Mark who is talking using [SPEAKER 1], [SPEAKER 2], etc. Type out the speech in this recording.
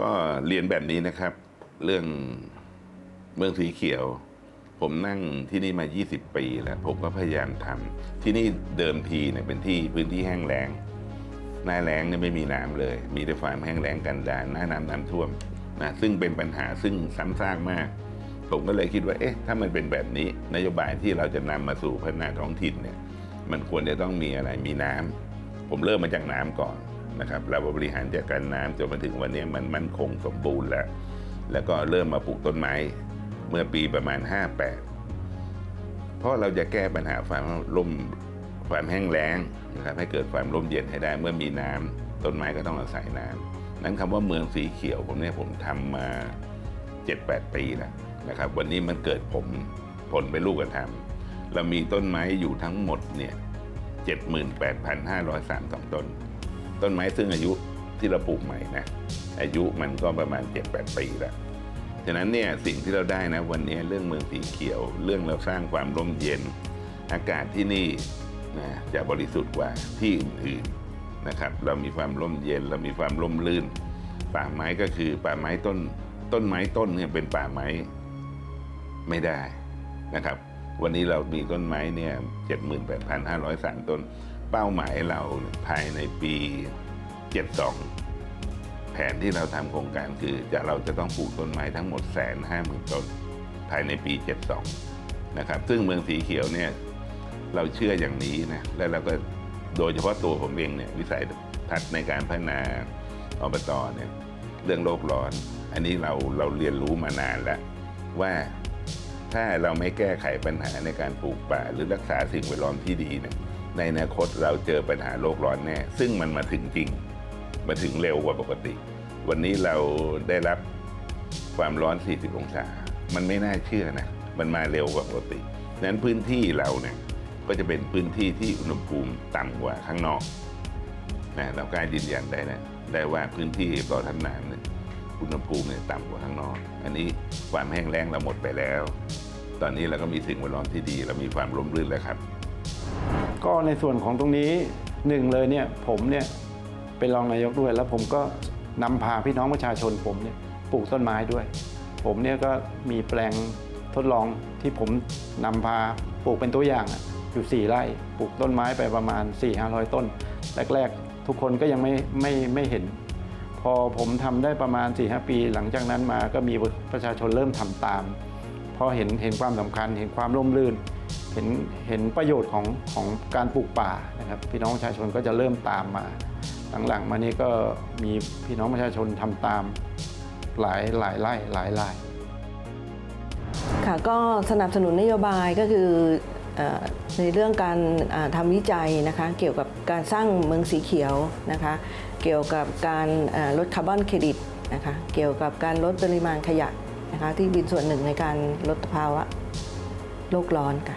[SPEAKER 1] ก็เรียนแบบนี้นะครับ เรื่องเมืองสีเขียว ผมนั่งที่นี่มา 20 ปีแล้ว ผมก็พยายามทำที่นี่เดิมทีเนี่ยเป็นที่พื้นที่แห้งแล้งหน้าแล้งเนี่ยไม่มีน้ำเลย มีแต่ความแห้งแล้งกันดารหน้าน้ำน้ำท่วมนะซึ่งเป็นปัญหาซึ่งซ้ำซากมาก ผมก็เลยคิดว่าเอ๊ะถ้ามันเป็นแบบนี้นโยบายที่เราจะนำมาสู่พัฒนาท้องถิ่นเนี่ยมันควรจะต้องมีอะไรมีน้ำผมเริ่มมาจากน้ำก่อน นะครับเราบริหารจัดการน้ำจนมาถึงวันนี้มันมั่นคงสมบูรณ์แล้ว แล้วก็เริ่มมาปลูกต้นไม้เมื่อปีประมาณ 58 เพราะเราจะแก้ปัญหาความร่มความแห้งแล้งนะครับให้เกิดความร่มเย็นให้ได้เมื่อมีน้ำต้นไม้ก็ต้องอาศัยน้ำนั้นคำว่าเมืองสีเขียวผมเนี่ยผมทำมา 7-8 ปีแล้วนะครับ วันนี้มันเกิดผมผลเป็นลูกธรรมเรามีต้นไม้อยู่ทั้งหมดเนี่ย78,503ต้น ต้นไม้ซึ่งอายุที่เราปลูกใหม่นะอายุมันก็ประมาณ 7-8 ปีแล้วฉะนั้นเนี่ยสิ่งที่เราได้นะวันนี้เรื่องเมืองสีเขียว เรื่องเราสร้างความร่มเย็น อากาศที่นี่นะจะบริสุทธิ์กว่าที่อื่นๆนะครับ เรามีความร่มเย็น เรามีความร่มรื่น ป่าไม้ก็คือป่าไม้ต้น ต้นไม้ต้นเนี่ยเป็นป่าไม้ไม่ได้นะครับ วันนี้เรามีต้นไม้เนี่ย78,503ต้น เป้าหมายเราภายในปี 72 แผนที่เราทำโครงการคือจะเราจะต้องปลูกต้นไม้ทั้งหมดแสนห้าหมื่นต้นภายในปี 72 นะครับ ซึ่งเมืองสีเขียวเนี่ยเราเชื่ออย่างนี้นะ และเราก็โดยเฉพาะตัวผมเองเนี่ยวิสัยทัศน์ในการพัฒนาอบตเนี่ยเรื่องโลกร้อน อันนี้เราเราเรียนรู้มานานแล้ว ว่าถ้าเราไม่แก้ไขปัญหาในการปลูกป่า หรือรักษาสิ่งแวดล้อมที่ดีเนี่ย ในอนาคตเราเจอปัญหาโลกร้อนแน่ ซึ่งมันมาถึงจริง มาถึงเร็วกว่าปกติ วันนี้เราได้รับความร้อน 40 องศา มันไม่น่าเชื่อนะ มันมาเร็วกว่าปกตินั้นพื้นที่เราเนี่ยก็จะเป็นพื้นที่ที่อุณหภูมิต่ำกว่าข้างนอกนะเรากล้ายืนยันได้นะได้ว่าพื้นที่ปลอดทำน้ำเนี่ยอุณหภูมิเนี่ยต่ำกว่าข้างนอก อันนี้ความแห้งแล้งเราหมดไปแล้ว ตอนนี้เราก็มีสิ่งแวดล้อมที่ดี เรามีความร่มรื่นแล้วครับ
[SPEAKER 2] ก็ในส่วนของตรงนี้หนึ่งเลยเนี่ยผมเนี่ยเป็นรองนายกด้วย แล้วผมก็นำพาพี่น้องประชาชนผมเนี่ยปลูกต้นไม้ด้วย ผมเนี่ยก็มีแปลงทดลองที่ผมนำพาปลูกเป็นตัวอย่างอยู่ 4 ไร่ปลูกต้นไม้ไปประมาณ 4 5 0 0 ต้น แรก ๆ ทุกคนก็ยังไม่ไม่ไม่เห็น พอผมทำได้ประมาณ 4-5 ปี หลังจากนั้นมาก็มีประชาชนเริ่มทำตามพราะเห็นเห็นความสำคัญเห็นความร่มรื่น เห็นเห็นประโยชน์ของของการปลูกป่านะครับ พี่น้องประชาชนก็จะเริ่มตามมาหลังๆมานี้ก็มีพี่น้องประชาชนทำตามหลายหลายไร่หลายราย
[SPEAKER 3] ค่ะก็สนับสนุนนโยบายก็คืออในเรื่องการอ่าทำวิจัยนะคะเกี่ยวกับการสร้างเมืองสีเขียวนะคะเกี่ยวกับการลดคาร์บอนเครดิตนะคะเกี่ยวกับการลดปริมาณขยะนะคะที่เป็นส่วนหนึ่งในการลดภาวะโลกร้อนค่ะ